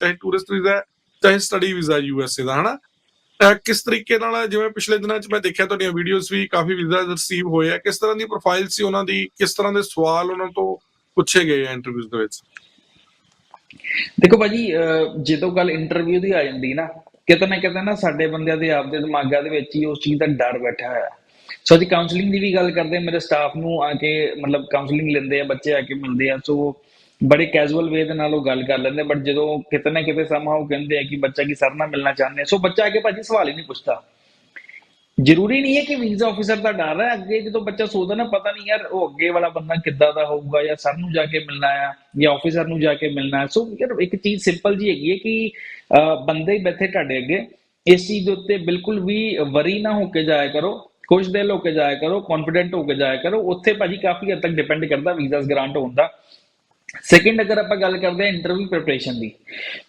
ਚਾਹੇ tourist visa ਚਾਹੇ study visa USA ਦਾ, ਹਨਾ? ਕਿਸ ਤਰੀਕੇ ਨਾਲ ਜਿਵੇਂ ਪਿਛਲੇ ਦਿਨਾਂ 'ਚ ਮੈਂ ਦੇਖਿਆ ਤੁਹਾਡੀਆਂ ਵੀਡੀਓਜ਼ ਵੀ, ਕਾਫੀ ਵੀਜ਼ਾ ਰਿਸੀਵ ਹੋਏ ਆ, ਕਿਸ ਤਰ੍ਹਾਂ ਦੀ ਪ੍ਰੋਫਾਈਲ ਸੀ ਉਹਨਾਂ ਦੀ, ਕਿਸ ਤਰ੍ਹਾਂ ਦੇ ਸਵਾਲ ਉਹਨਾਂ ਤੋਂ ਪੁੱਛੇ ਗਏ ਆ ਇੰਟਰਵਿਊਜ਼ ਦੇ ਵਿੱਚ? ਦੇਖੋ ਭਾਜੀ ਜਦੋਂ ਗੱਲ ਇੰਟਰਵਿਊ ਦੀ ਆ ਜਾਂਦੀ ਨਾ, ਕਿਤੇ ਨਾ ਕਿਤੇ ਨਾ ਸਾਡੇ ਬੰਦਿਆਂ ਦੇ ਆਪਦੇ ਦਿਮਾਗਾਂ ਦੇ ਵਿੱਚ ਹੀ ਉਸ ਚੀਜ਼ ਦਾ ਡਰ ਬੈਠਾ ਹੋਇਆ। ਸੋ ਅਸੀਂ ਕਾਉਂਸਲਿੰਗ ਦੀ ਵੀ ਗੱਲ ਕਰਦੇ ਮੇਰੇ ਸਟਾਫ ਨੂੰ ਆ ਕੇ ਮਤਲਬ ਕਾਉਂਸਲਿੰਗ ਲੈਂਦੇ ਆ, ਬੱਚੇ ਆ ਕੇ ਮਿਲਦੇ ਆ, ਸੋ ਬੜੇ ਕੈਜੂਅਲ ਵੇ ਦੇ ਨਾਲ ਉਹ ਗੱਲ ਕਰ ਲੈਂਦੇ ਬਟ ਜਦੋਂ ਕਿਤੇ ਨਾ ਕਿਤੇ ਸਮਾਂ ਉਹ ਕਹਿੰਦੇ ਆ ਕਿ ਬੱਚਾ ਕੀ ਸਰ ਨਾਲ ਮਿਲਣਾ ਚਾਹੁੰਦੇ ਸੋ ਬੱਚਾ ਅੱਗੇ ਭਾਜੀ ਸਵਾਲ ਹੀ ਨਹੀਂ ਪੁੱਛਦਾ। ਜ਼ਰੂਰੀ ਨਹੀਂ ਹੈ ਕਿ ਵੀਜ਼ਾ ਆਫੀਸਰ ਦਾ ਡਰ ਹੈ, ਅੱਗੇ ਜਦੋਂ ਬੱਚਾ ਸੋਚਦਾ ਨਾ ਪਤਾ ਨਹੀਂ ਯਾਰ ਉਹ ਅੱਗੇ ਵਾਲਾ ਬੰਦਾ ਕਿੱਦਾਂ ਦਾ ਹੋਊਗਾ ਜਾਂ ਸਰ ਨੂੰ ਜਾ ਕੇ ਮਿਲਣਾ ਆ ਜਾਂ ਆਫੀਸਰ ਨੂੰ ਜਾ ਕੇ ਮਿਲਣਾ। ਹੈ ਸੋ ਯਾਰ ਇੱਕ ਚੀਜ਼ ਸਿੰਪਲ ਜੀ ਹੈਗੀ ਹੈ ਕਿ ਬੰਦੇ ਹੀ ਬੈਠੇ ਤੁਹਾਡੇ ਅੱਗੇ। ਇਸ ਚੀਜ਼ ਦੇ ਉੱਤੇ ਬਿਲਕੁਲ ਵੀ ਵਰੀ ਨਾ ਹੋ ਕੇ ਜਾਇਆ ਕਰੋ ਕੁਝ ਦਿਲ ਹੋ ਕੇ ਜਾਇਆ ਕਰੋ ਕੌਨਫੀਡੈਂਟ ਹੋ ਕੇ ਜਾਇਆ ਕਰੋ। ਉੱਥੇ ਭਾਜੀ ਕਾਫੀ ਹੱਦ ਤੱਕ ਡਿਪੈਂਡ ਕਰਦਾ ਵੀਜ਼ਾਸ ਗ੍ਰਾਂਟ ਹੋਣ ਦਾ। ਸੈਕਿੰਡ ਅਗਰ ਆਪਾਂ ਗੱਲ ਕਰਦੇ ਹਾਂ ਇੰਟਰਵਿਊ ਪ੍ਰੈਪਰੇਸ਼ਨ ਦੀ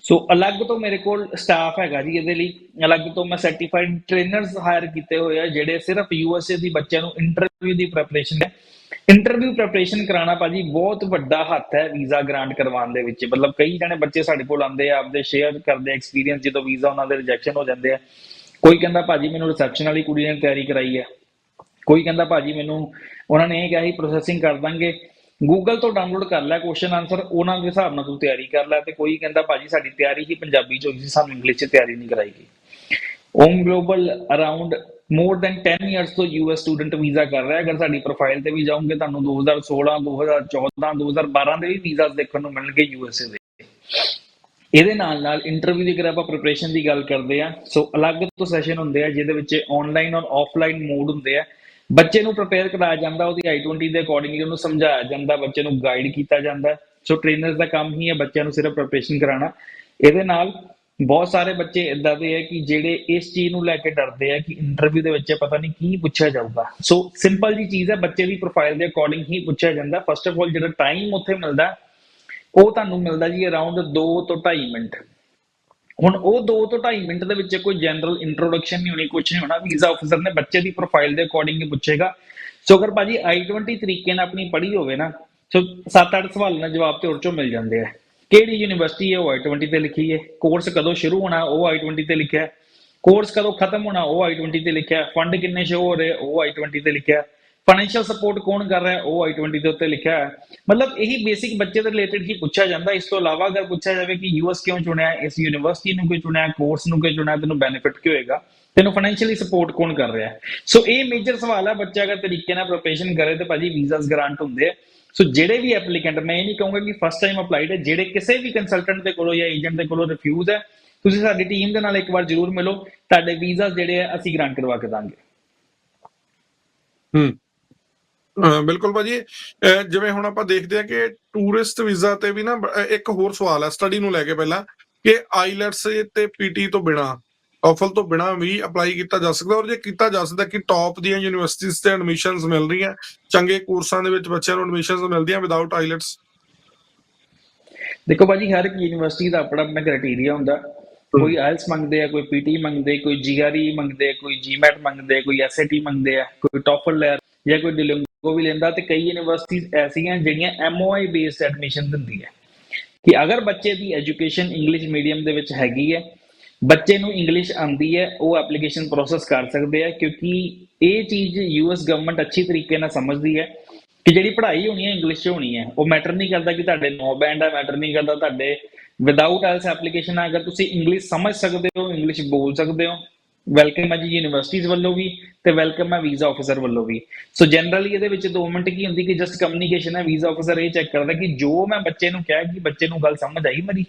ਸੋ ਅਲੱਗ ਤੋਂ ਮੇਰੇ ਕੋਲ ਸਟਾਫ ਹੈਗਾ ਜੀ ਇਹਦੇ ਲਈ, ਅਲੱਗ ਤੋਂ ਮੈਂ ਸਰਟੀਫਾਈਡ ਟ੍ਰੇਨਰਸ ਹਾਇਰ ਕੀਤੇ ਹੋਏ ਆ, ਜਿਹੜੇ ਸਿਰਫ ਯੂਐਸਏ ਦੀ ਬੱਚਿਆਂ ਨੂੰ ਇੰਟਰਵਿਊ ਦੀ ਪ੍ਰੈਪਰੇਸ਼ਨ ਹੈ। ਇੰਟਰਵਿਊ ਪ੍ਰੈਪਰੇਸ਼ਨ ਕਰਾਉਣਾ ਭਾਜੀ ਬਹੁਤ ਵੱਡਾ ਹੱਥ ਹੈ ਵੀਜ਼ਾ ਗ੍ਰਾਂਟ ਕਰਵਾਉਣ ਦੇ ਵਿੱਚ। ਮਤਲਬ ਕਈ ਜਣੇ ਬੱਚੇ ਸਾਡੇ ਕੋਲ ਆਉਂਦੇ ਆ, ਆਪਦੇ ਸ਼ੇਅਰ ਕਰਦੇ ਐਕਸਪੀਰੀਅੰਸ ਜਦੋਂ ਵੀਜ਼ਾ ਉਹਨਾਂ ਦੇ ਰਿਜੈਕਸ਼ਨ ਹੋ ਜਾਂਦੇ ਆ। ਕੋਈ ਕਹਿੰਦਾ ਭਾਜੀ ਮੈਨੂੰ ਰਿਸੈਪਸ਼ਨ ਵਾਲੀ ਕੁੜੀ ਨੇ ਤਿਆਰੀ ਕਰਾਈ ਹੈ। ਕੋਈ ਕਹਿੰਦਾ ਭਾਜੀ ਮੈਨੂੰ, ਉਹਨਾਂ ਨੇ ਇਹ ਕਿਹਾ ਸੀ ਪ੍ਰੋਸੈਸਿੰਗ ਕਰ ਦਾਂਗੇ। ਗੂਗਲ ਤੋਂ ਡਾਊਨਲੋਡ ਕਰ ਲੈ ਕੁਐਸਚਨ ਆਨਸਰ ਉਹਨਾਂ ਦੇ ਹਿਸਾਬ ਨਾਲ ਤੂੰ ਤਿਆਰੀ ਕਰ ਲੈ ਤੇ ਕੋਈ ਕਹਿੰਦਾ ਭਾਜੀ ਸਾਡੀ ਤਿਆਰੀ ਹੀ ਪੰਜਾਬੀ ਚ ਹੋਈ ਸੀ, ਸਾਨੂੰ ਇੰਗਲਿਸ਼ ਚ ਤਿਆਰੀ ਨਹੀਂ ਕਰਾਈ ਗਈ। Om global around more than 10 years ਤੋਂ ਯੂਐਸ ਸਟੂਡੈਂਟ ਵੀਜ਼ਾ ਕਰ ਰਿਹਾ, ਅਗਰ ਸਾਡੀ ਪ੍ਰੋਫਾਈਲ ਤੇ ਵੀ ਜਾਓਗੇ ਤੁਹਾਨੂੰ 2016 2014 2012 ਦੇ ਵੀ ਵੀਜ਼ਾਸ ਦੇਖਣ ਨੂੰ ਮਿਲਣਗੇ ਯੂਐਸਏ ਦੇ। ਇਹਦੇ ਨਾਲ ਨਾਲ ਇੰਟਰਵਿਊ ਦੀ ਅਗਰ ਆਪਾਂ ਪ੍ਰੀਪਰੇਸ਼ਨ ਦੀ ਗੱਲ ਕਰਦੇ ਆ ਸੋ ਅਲੱਗ ਤੋਂ ਸੈਸ਼ਨ ਹੁੰਦੇ ਆ, ਜਿਹਦੇ ਵਿੱਚ ਆਨਲਾਈਨ ਔਰ ਆਫਲਾਈਨ ਮੋਡ ਹੁੰਦੇ ਆ। ਬੱਚੇ ਨੂੰ ਪ੍ਰਪੇਅਰ ਕਰਾਇਆ ਜਾਂਦਾ, ਉਹਦੀ I20 ਦੇ ਅਕੋਰਡਿੰਗਲੀ ਉਹਨੂੰ ਸਮਝਾਇਆ ਜਾਂਦਾ, ਬੱਚੇ ਨੂੰ ਗਾਈਡ ਕੀਤਾ ਜਾਂਦਾ। ਸੋ ਟ੍ਰੇਨਰਸ ਦਾ ਕੰਮ ਹੀ ਹੈ ਬੱਚਿਆਂ ਨੂੰ ਸਿਰਫ ਪ੍ਰਪਰੇਸ਼ਨ ਕਰਾਉਣਾ। ਇਹਦੇ ਨਾਲ ਬਹੁਤ ਸਾਰੇ ਬੱਚੇ ਇਦਾਂ ਦੇ ਆ ਕਿ ਜਿਹੜੇ ਇਸ ਚੀਜ਼ ਨੂੰ ਲੈ ਕੇ ਡਰਦੇ ਆ ਕਿ ਇੰਟਰਵਿਊ ਦੇ ਵਿੱਚ ਪਤਾ ਨਹੀਂ ਕੀ ਪੁੱਛਿਆ ਜਾਊਗਾ। ਸੋ ਸਿੰਪਲ ਜੀ ਚੀਜ਼ ਹੈ, ਬੱਚੇ ਦੀ ਪ੍ਰੋਫਾਈਲ ਦੇ ਅਕੋਰਡਿੰਗ ਹੀ ਪੁੱਛਿਆ ਜਾਂਦਾ। ਫਸਟ ਆਫ ਆਲ ਜਿਹੜਾ ਟਾਈਮ ਉੱਥੇ ਮਿਲਦਾ, ਉਹ ਤੁਹਾਨੂੰ ਮਿਲਦਾ ਜੀ ਅਰਾਊਂਡ 2 ਤੋਂ 2.5 ਮਿੰਟ। ਹੁਣ ਉਹ 2 ਤੋਂ 2.5 ਮਿੰਟ ਦੇ ਵਿੱਚ ਕੋਈ ਜਨਰਲ ਇੰਟਰੋਡਕਸ਼ਨ ਨਹੀਂ ਹੋਣੀ ਕੁਝ ਨਹੀਂ ਹੋਣਾ ਵੀਜ਼ਾ ਆਫੀਸਰ ਨੇ ਬੱਚੇ ਦੀ ਪ੍ਰੋਫਾਈਲ ਦੇ ਅਕੋਰਡਿੰਗ ਹੀ ਪੁੱਛੇਗਾ। ਸੋ ਅਗਰ ਭਾਜੀ I20 ਤਰੀਕੇ ਨਾਲ ਆਪਣੀ ਪੜ੍ਹੀ ਹੋਵੇ ਨਾ ਸੋ 7-8 ਸਵਾਲਾਂ ਦੇ ਜਵਾਬ ਤੇ ਉਹ ਚੋਂ ਮਿਲ ਜਾਂਦੇ ਆ। ਕਿਹੜੀ ਯੂਨੀਵਰਸਿਟੀ ਹੈ, ਉਹ I20 ਤੇ ਲਿਖੀ ਹੈ। ਕੋਰਸ ਕਦੋਂ ਸ਼ੁਰੂ ਹੋਣਾ, ਉਹ I20 ਤੇ ਲਿਖਿਆ। ਕੋਰਸ ਕਦੋਂ ਖਤਮ ਹੋਣਾ, ਉਹ I20 ਤੇ ਲਿਖਿਆ। ਫੰਡ ਕਿੰਨੇ ਸ਼ੋ ਹੋ ਰਹੇ, ਉਹ I20 ਤੇ ਲਿਖਿਆ। ਫਾਈਨੈਂਸ਼ੀਅਲ ਸਪੋਰਟ ਕੌਣ ਕਰ ਰਿਹਾ? ਹੈ ਉਹ I20 ਦੇ ਉੱਤੇ ਲਿਖਿਆ ਹੈ। ਮਤਲਬ ਇਹੀ ਬੇਸਿਕ ਬੱਚੇ ਦੇ ਰਿਲੇਟਡ ਹੀ ਪੁੱਛਿਆ ਜਾਂਦਾ। ਇਸ ਤੋਂ ਇਲਾਵਾ ਅਗਰ ਪੁੱਛਿਆ ਜਾਵੇ ਕਿ ਯੂਐਸ ਕਿਉਂ ਚੁਣਿਆ, ਇਸ ਯੂਨੀਵਰਸਿਟੀ ਨੂੰ ਕਿਉਂ ਚੁਣਿਆ ਕੋਰਸ ਨੂੰ ਕਿਉਂ ਚੁਣਿਆ, ਤੈਨੂੰ ਬੈਨੀਫਿਟ ਕੀ ਹੋਏਗਾ? ਤੈਨੂੰ ਫਾਈਨੈਂਸ਼ੀਅਲੀ ਸਪੋਰਟ ਕੌਣ ਕਰ ਰਿਹਾ ਸੋ ਇਹ ਮੇਜਰ ਸਵਾਲ ਹੈ। ਬੱਚਾ ਅਗਰ ਤਰੀਕੇ ਨਾਲ ਪ੍ਰੋਪਰੇਸ਼ਨ ਕਰੇ ਤੇ ਭਾਜੀ ਵੀਜ਼ਾਸ ਗ੍ਰਾਂਟ ਹੁੰਦੇ ਆ। ਸੋ ਜਿਹੜੇ ਵੀ ਐਪਲੀਕੈਂਟ ਮੈਂ ਇਹ ਨਹੀਂ ਕਹੂੰਗਾ ਕਿ ਫਸਟ ਟਾਈਮ ਅਪਲਾਈਡ ਹੈ। ਜਿਹੜੇ ਕਿਸੇ ਵੀ ਕੰਸਲਟੈਂਟ ਦੇ ਕੋਲੋਂ ਜਾਂ ਏਜੰਟ ਦੇ ਕੋਲੋਂ ਰਿਫਿਊਜ਼ ਹੈ, ਤੁਸੀਂ ਸਾਡੀ ਟੀਮ ਦੇ ਨਾਲ ਇੱਕ ਵਾਰ ਜ਼ਰੂਰ ਮਿਲੋ। ਤੁਹਾਡੇ ਵੀਜ਼ਾ ਜਿਹੜੇ ਆ, ਅਸੀਂ ਗ੍ਰਾਂਟ ਕਰਵਾ ਕੇ ਦਾਂਗੇ। ਹੂੰ। ਬਿਲਕੁਲ ਭਾਜੀ। ਜਿਵੇਂ ਹੁਣ ਆਪਾਂ ਦੇਖਦੇ ਹਾਂ ਕਿ ਟੂਰਿਸਟ ਵੀਜ਼ਾ ਤੇ ਵੀ ਨਾ ਇੱਕ ਹੋਰ ਸਵਾਲ ਹੈ ਸਟੱਡੀ ਨੂੰ ਲੈ ਕੇ ਪਹਿਲਾਂ ਕਿ ਆਈਲੈਟਸ ਤੇ ਪੀਟੀ ਤੋਂ ਬਿਨਾ ਟੋਫਲ ਤੋਂ ਬਿਨਾ ਵੀ ਅਪਲਾਈ ਕੀਤਾ ਜਾ ਸਕਦਾ ਔਰ ਜੇ ਕੀਤਾ ਜਾ ਸਕਦਾ ਕਿ ਟੌਪ ਦੀਆਂ ਯੂਨੀਵਰਸਿਟੀਆਂ ਤੇ ਐਡਮਿਸ਼ਨਸ ਮਿਲ ਰਹੀਆਂ ਚੰਗੇ ਕੋਰਸਾਂ ਦੇ ਵਿੱਚ ਬੱਚਿਆਂ ਨੂੰ ਐਡਮਿਸ਼ਨਸ ਮਿਲਦੀਆਂ ਵਿਦਆਊਟ ਆਈਲੈਟਸ ਦੇਖੋ ਭਾਜੀ ਹਰ ਇੱਕ ਯੂਨੀਵਰਸਿਟੀ ਦਾ ਆਪਣਾ ਆਪਣਾ ਕ੍ਰਾਈਟੇਰੀਆ ਹੁੰਦਾ। ਕੋਈ ਆਇਲਸ ਮੰਗਦੇ ਆ ਕੋਈ ਪੀਟੀ ਮੰਗਦੇ ਕੋਈ ਜੀਆਰਈ ਮੰਗਦੇ ਕੋਈ ਜੀਮੈਟ ਮੰਗਦੇ ਕੋਈ ਐਸਏਟੀ ਮੰਗਦੇ ਆ ਕੋਈ ਟੋਫਲ ਲੈ ਜਾਂ ਕੋਈ ਡਿਲਿੰਗੋ ਵੀ ਲੈਂਦਾ ਤੇ ਕਈ ਯੂਨੀਵਰਸਿਟੀਜ਼ ਐਸੀਆਂ ਜਿਹੜੀਆਂ ਐਮਓਆਈ ਬੇਸਡ ਐਡਮਿਸ਼ਨ ਦਿੰਦੀ ਹੈ ਕਿ ਅਗਰ ਬੱਚੇ ਦੀ ਐਜੂਕੇਸ਼ਨ ਇੰਗਲਿਸ਼ ਮੀਡੀਅਮ ਦੇ ਵਿੱਚ ਹੈਗੀ ਹੈ, ਬੱਚੇ ਨੂੰ ਇੰਗਲਿਸ਼ ਆਉਂਦੀ ਹੈ, ਉਹ ਐਪਲੀਕੇਸ਼ਨ ਪ੍ਰੋਸੈਸ ਕਰ ਸਕਦੇ ਆ ਕਿਉਂਕਿ ਇਹ ਚੀਜ਼ ਯੂਐਸ ਗਵਰਨਮੈਂਟ ਅੱਛੀ ਤਰੀਕੇ ਨਾਲ ਸਮਝਦੀ ਹੈ ਕਿ ਜਿਹੜੀ ਪੜ੍ਹਾਈ ਹੋਣੀ ਹੈ ਇੰਗਲਿਸ਼ 'ਚ ਹੋਣੀ ਹੈ, ਉਹ ਮੈਟਰ ਨਹੀਂ ਕਰਦਾ ਕਿ ਤੁਹਾਡੇ ਨੋ ਬੈਂਡ ਹੈ ਮੈਟਰ ਨਹੀਂ ਕਰਦਾ ਤੁਹਾਡੇ ਵਿਦਆਊਟ ਐਲਸ ਐਪਲੀਕੇਸ਼ਨ ਅਗਰ ਤੁਸੀਂ ਇੰਗਲਿਸ਼ ਸਮਝ ਸਕਦੇ ਹੋ ਇੰਗਲਿਸ਼ ਬੋਲ ਸਕਦੇ ਹੋ ਵੈਲਕਮ ਹੈ ਜੀ ਯੂਨੀਵਰਸਿਟੀਜ਼ ਵੱਲੋਂ ਵੀ ਤੇ ਵੈਲਕਮ ਹੈ ਵੀਜ਼ਾ ਆਫੀਸਰ ਵੱਲੋਂ ਵੀ। ਸੋ ਜਨਰਲੀ ਇਹਦੇ ਵਿੱਚ 2 ਮਿੰਟ ਕੀ ਹੁੰਦੀ ਕਿ ਜਸਟ ਕਮਿਊਨੀਕੇਸ਼ਨ ਹੈ ਵੀਜ਼ਾ ਆਫੀਸਰ ਇਹ ਚੈੱਕ ਕਰਦਾ ਕਿ ਜੋ ਮੈਂ ਬੱਚੇ ਨੂੰ ਕਿਹਾ ਕਿ ਬੱਚੇ ਨੂੰ ਗੱਲ ਸਮਝ ਆਈ ਮੇਰੀ।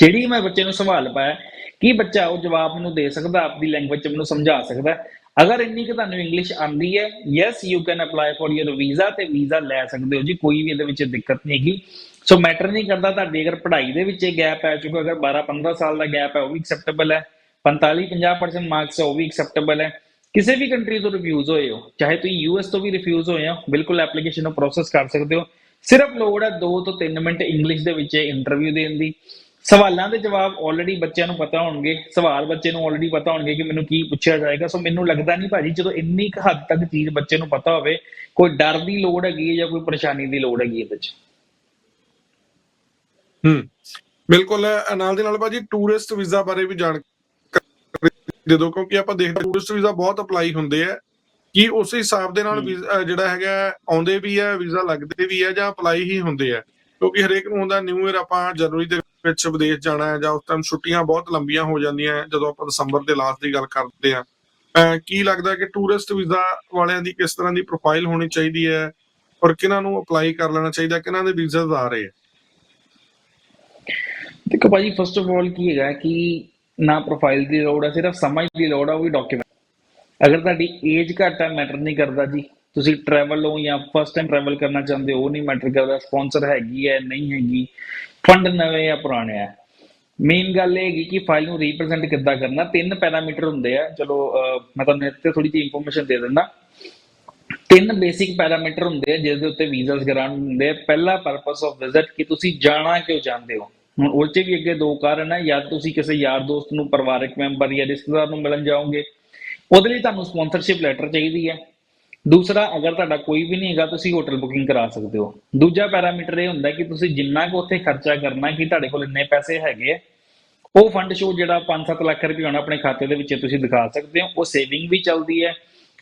ਜਿਹੜੀ ਮੈਂ ਬੱਚੇ ਨੂੰ ਸਵਾਲ ਪਾਇਆ, ਕਿ ਬੱਚਾ ਉਹ ਜਵਾਬ ਮੈਨੂੰ ਦੇ ਸਕਦਾ, ਆਪਦੀ ਲੈਂਗੁਏਜ ਚ ਮੈਨੂੰ ਸਮਝਾ ਸਕਦਾ? ਅਗਰ ਇੰਨੀ ਕਿ ਤੁਹਾਨੂੰ ਇੰਗਲਿਸ਼ ਆਉਂਦੀ ਹੈ yes you can apply for your visa ਤੇ ਵੀਜ਼ਾ ਲੈ ਸਕਦੇ ਹੋ ਜੀ, ਕੋਈ ਵੀ ਇਹਦੇ ਵਿੱਚ ਦਿੱਕਤ ਨਹੀਂ ਹੈਗੀ। ਸੋ ਮੈਟਰ ਨਹੀਂ ਕਰਦਾ ਤੁਹਾਡੀ, ਅਗਰ ਪੜ੍ਹਾਈ ਦੇ ਵਿੱਚ ਇਹ ਗੈਪ ਹੈ ਚੁੱਕਾ ਅਗਰ 12 15 ਸਾਲ ਦਾ ਗੈਪ ਹੈ, ਉਹ ਵੀ ਐਕਸੈਪਟੇਬਲ ਹੈ। 45 50% ਮਾਰਕਸ ਹੈ ਉਹ ਵੀ ਐਕਸੈਪਟੇਬਲ ਹੈ। ਕਿਸੇ ਵੀ ਕੰਟਰੀ ਤੋਂ ਰਿਫਿਊਜ਼ ਹੋਏ ਹੋ, ਚਾਹੇ ਤੁਸੀਂ ਯੂਐਸ ਤੋਂ ਵੀ ਰਿਫਿਊਜ਼ ਹੋਏ ਹੋ, ਬਿਲਕੁਲ ਐਪਲੀਕੇਸ਼ਨ ਨੂੰ ਪ੍ਰੋਸੈਸ ਕਰ ਸਕਦੇ ਹੋ। ਸਿਰਫ ਲੋੜ ਹੈ 2 ਤੋਂ 3 ਮਿੰਟ ਇੰਗਲਿਸ਼ ਦੇ ਵਿੱਚ ਇੰਟਰਵਿਊ ਦੇਣ ਦੀ। ਸਵਾਲਾਂ ਦੇ ਜਵਾਬ ਆਲਰੇਡੀ ਬੱਚਿਆਂ ਨੂੰ ਪਤਾ ਹੋਣਗੇ। ਸਵਾਲ ਬੱਚੇ ਨੂੰ ਆਲਰੇਡੀ ਪਤਾ ਹੋਣਗੇ ਕਿ ਮੈਨੂੰ ਕੀ ਪੁੱਛਿਆ ਜਾਏਗਾ। ਸੋ ਮੈਨੂੰ ਲੱਗਦਾ ਨਹੀਂ ਭਾਜੀ, ਜਦੋਂ ਇੰਨੀ ਕੁ ਹੱਦ ਤੱਕ ਚੀਜ਼ ਬੱਚੇ ਨੂੰ ਪਤਾ ਹੋਵੇ, ਕੋਈ ਡਰ ਦੀ ਲੋੜ ਹੈਗੀ ਹੈ ਜਾਂ ਕੋਈ ਪਰੇਸ਼ਾਨੀ ਦੀ ਲੋੜ ਹੈਗੀ ਇਹਦੇ ਵਿੱਚ? ਹੂੰ। ਬਿਲਕੁਲ ਨਾਲ ਦੇ ਨਾਲ ਭਾਜੀ ਟੂਰਿਸਟ ਵੀਜ਼ਾ ਬਾਰੇ ਵੀ ਜਾਣ ਦੇ ਦਿਓ ਕਿਉਂਕਿ ਆਪਾਂ ਦੇਖਦੇ ਟੂਰਿਸਟ ਵੀਜ਼ਾ ਬਹੁਤ ਅਪਲਾਈ ਹੁੰਦੇ ਆ ਕੀ ਉਸ ਹਿਸਾਬ ਦੇ ਨਾਲ। ਵੀਜ਼ਾ- ਜਿਹੜਾ ਹੈਗਾ ਆਉਂਦੇ ਵੀ ਆ ਵੀਜ਼ਾ ਲੱਗਦੇ ਵੀ ਆ ਜਾਂ ਅਪਲਾਈ ਹੀ ਹੁੰਦੇ ਆ। ਕਿਉਂਕਿ ਹਰੇਕ ਨੂੰ ਹੁੰਦਾ ਨਿਊ ਇਅਰ ਆਪਾਂ ਜਨਵਰੀ ਦੇ ਵਿੱਚ ਵਿਦੇਸ਼ ਜਾਣਾ ਹੈ ਜਾਂ ਉਸ ਟਾਈਮ ਛੁੱਟੀਆਂ ਬਹੁਤ ਲੰਬੀਆਂ ਹੋ ਜਾਂਦੀਆਂ ਜਦੋਂ ਆਪਾਂ ਦਸੰਬਰ ਦੇ ਲਾਸਟ ਦੀ ਗੱਲ ਕਰਦੇ ਆ ਕੀ ਲੱਗਦਾ ਕਿ ਟੂਰਿਸਟ ਵੀਜ਼ਾ ਵਾਲਿਆਂ ਦੀ ਕਿਸ ਤਰ੍ਹਾਂ ਦੀ ਪ੍ਰੋਫਾਈਲ ਹੋਣੀ ਚਾਹੀਦੀ ਹੈ ਔਰ ਕਿਹਨਾਂ ਨੂੰ ਅਪਲਾਈ ਕਰ ਲੈਣਾ ਚਾਹੀਦਾ ਕਿਹਨਾਂ ਦੇ ਵੀਜ਼ਾਸ ਆ ਰਹੇ ਆ? ਦੇਖੋ ਭਾਜੀ ਫਸਟ ਆਫ ਆਲ ਕੀ ਹੈਗਾ ਕਿ ਨਾ ਪ੍ਰੋਫਾਈਲ ਦੀ ਲੋੜ ਹੈ, ਸਿਰਫ ਸਮਝ ਦੀ ਲੋੜ ਹੈ, ਉਹ ਵੀ ਡਾਕੂਮੈਂਟ ਅਗਰ ਤੁਹਾਡੀ ਏਜ ਘੱਟ ਹੈ ਮੈਟਰ ਨਹੀਂ ਕਰਦਾ ਜੀ। ਤੁਸੀਂ ਟਰੈਵਲ ਹੋ ਜਾਂ ਫਸਟ ਟਾਈਮ ਟਰੈਵਲ ਕਰਨਾ ਚਾਹੁੰਦੇ ਹੋ, ਉਹ ਨਹੀਂ ਮੈਟਰ ਕਰਦਾ ਸਪਾਂਸਰ ਹੈਗੀ ਹੈ, ਨਹੀਂ ਹੈਗੀ। ਫੰਡ ਨਵੇਂ ਜਾਂ ਪੁਰਾਣੇ ਆ ਮੇਨ ਗੱਲ ਇਹ ਹੈਗੀ ਕਿ ਫਾਈਲ ਨੂੰ ਰਿਪਰੈਜ਼ੈਂਟ ਕਿੱਦਾਂ ਕਰਨਾ, ਤਿੰਨ ਪੈਰਾਮੀਟਰ ਹੁੰਦੇ ਆ। ਚਲੋ ਮੈਂ ਤੁਹਾਨੂੰ ਇੱਥੇ ਥੋੜੀ ਜਿਹੀ ਇਨਫੋਰਮੇਸ਼ਨ ਦੇ ਦਿੰਦਾ। ਤਿੰਨ ਬੇਸਿਕ ਪੈਰਾਮੀਟਰ ਹੁੰਦੇ ਆ ਜਿਸ ਦੇ ਉੱਤੇ ਵੀਜ਼ਾਸ ਗ੍ਰਾਂਟ ਹੁੰਦੇ ਆ। ਪਹਿਲਾ ਪਰਪਸ ਆਫ ਵਿਜ਼ਿਟ ਕਿ ਤੁਸੀਂ ਜਾਣਾ ਕਿਉਂ ਚਾਹੁੰਦੇ ਹੋ? ਹੁਣ ਉਹ 'ਚ ਵੀ ਅੱਗੇ ਦੋ ਕਾਰਨ ਹੈ ਜਾਂ ਤੁਸੀਂ ਕਿਸੇ ਯਾਰ ਦੋਸਤ ਨੂੰ, ਪਰਿਵਾਰਕ ਮੈਂਬਰ ਜਾਂ ਰਿਸ਼ਤੇਦਾਰ ਨੂੰ ਮਿਲਣ ਜਾਓਗੇ, ਉਹਦੇ ਲਈ ਤੁਹਾਨੂੰ ਸਪਾਂਸਰਸ਼ਿਪ ਲੈਟਰ ਚਾਹੀਦੀ ਹੈ ਦੂਸਰਾ, ਅਗਰ ਤੁਹਾਡਾ ਕੋਈ ਵੀ ਨਹੀਂ ਹੈਗਾ, ਤੁਸੀਂ ਹੋਟਲ ਬੁਕਿੰਗ ਕਰਾ ਸਕਦੇ ਹੋ। ਦੂਜਾ ਪੈਰਾਮੀਟਰ ਇਹ ਹੁੰਦਾ ਕਿ ਤੁਸੀਂ ਜਿੰਨਾ ਕੁ ਉੱਥੇ ਖਰਚਾ ਕਰਨਾ ਕਿ ਤੁਹਾਡੇ ਕੋਲ ਇੰਨੇ ਪੈਸੇ ਹੈਗੇ ਆ, ਉਹ ਫੰਡ ਸ਼ੋ ਜਿਹੜਾ 5-7 ਲੱਖ ਰੁਪਏ ਹੋਣਾ ਆਪਣੇ ਖਾਤੇ ਦੇ ਵਿੱਚ ਤੁਸੀਂ ਦਿਖਾ ਸਕਦੇ ਹੋ। ਉਹ ਸੇਵਿੰਗ ਵੀ ਚੱਲਦੀ ਹੈ,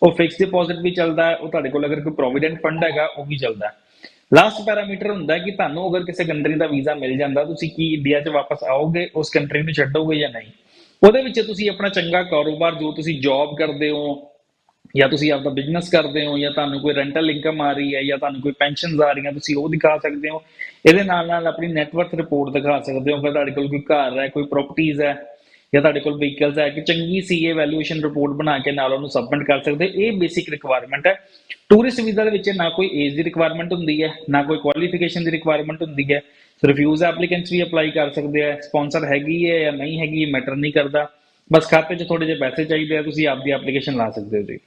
ਉਹ ਫਿਕਸ ਡਿਪੋਜ਼ਿਟ ਵੀ ਚੱਲਦਾ ਹੈ, ਉਹ ਤੁਹਾਡੇ ਕੋਲ ਅਗਰ ਕੋਈ ਪ੍ਰੋਵੀਡੈਂਟ ਫੰਡ ਹੈਗਾ, ਉਹ ਵੀ ਚੱਲਦਾ ਹੈ। ਲਾਸਟ ਪੈਰਾਮੀਟਰ ਹੁੰਦਾ ਕਿ ਤੁਹਾਨੂੰ ਅਗਰ ਕਿਸੇ ਕੰਟਰੀ ਦਾ ਵੀਜ਼ਾ ਮਿਲ ਜਾਂਦਾ, ਤੁਸੀਂ ਕੀ ਇੰਡੀਆ 'ਚ ਵਾਪਸ ਆਓਗੇ, ਉਸ ਕੰਟਰੀ ਨੂੰ ਛੱਡੋਗੇ ਜਾਂ ਨਹੀਂ? ਉਹਦੇ ਵਿੱਚ ਤੁਸੀਂ ਆਪਣਾ ਚੰਗਾ ਕਾਰੋਬਾਰ, ਜੋ ਤੁਸੀਂ ਜੌਬ ਕਰਦੇ ਹੋ, ਜਾਂ ਤੁਸੀਂ ਆਪਦਾ ਬਿਜ਼ਨਸ ਕਰਦੇ ਹੋ, ਜਾਂ ਤੁਹਾਨੂੰ ਕੋਈ ਰੈਂਟਲ ਇਨਕਮ ਆ ਰਹੀ ਹੈ, ਜਾਂ ਤੁਹਾਨੂੰ ਕੋਈ ਪੈਨਸ਼ਨਸ ਆ ਰਹੀਆਂ, ਤੁਸੀਂ ਉਹ ਦਿਖਾ ਸਕਦੇ ਹੋ। ਇਹਦੇ ਨਾਲ ਨਾਲ ਆਪਣੀ ਨੈਟਵਰਕ ਰਿਪੋਰਟ ਦਿਖਾ ਸਕਦੇ ਹੋ ਫਿਰ ਤੁਹਾਡੇ ਕੋਲ ਕੋਈ ਘਰ ਹੈ, ਕੋਈ ਪ੍ਰਾਪਰਟੀਆਂ ਹੈ ਜਾਂ ਤੁਹਾਡੇ ਕੋਲ ਵਹੀਕਲਸ ਹੈ ਕਿ ਚੰਗੀ ਸੀਏ ਵੈਲੂਏਸ਼ਨ ਰਿਪੋਰਟ ਬਣਾ ਕੇ ਨਾਲ ਉਹਨੂੰ ਸਬਮਿਟ ਕਰ ਸਕਦੇ ਇਹ ਬੇਸਿਕ ਰਿਕੁਆਇਰਮੈਂਟ ਹੈ। ਟੂਰਿਸਟ ਵੀਜ਼ਾ ਦੇ ਵਿੱਚ ਨਾ ਕੋਈ ਏਜ ਦੀ ਰਿਕੁਆਇਰਮੈਂਟ ਹੁੰਦੀ ਹੈ, ਨਾ ਕੋਈ ਕੁਆਲੀਫਿਕੇਸ਼ਨ ਦੀ ਰਿਕੁਆਇਰਮੈਂਟ ਹੁੰਦੀ ਹੈ। ਰਿਫਿਊਜ਼ ਐਪਲੀਕੈਂਟਸ ਵੀ ਅਪਲਾਈ ਕਰ ਸਕਦੇ ਆ ਸਪਾਂਸਰ ਹੈਗੀ ਹੈ ਜਾਂ ਨਹੀਂ ਹੈਗੀ ਮੈਟਰ ਨਹੀਂ ਕਰਦਾ। ਬਸ ਖਾਤੇ 'ਚ ਥੋੜੇ ਜਿਹੇ ਪੈਸੇ ਚਾਹੀਦੇ ਆ, ਤੁਸੀਂ ਆਪਦੀ ਐਪਲੀਕੇਸ਼ਨ ਲਾ ਸਕਦੇ ਹੋ ਜੀ।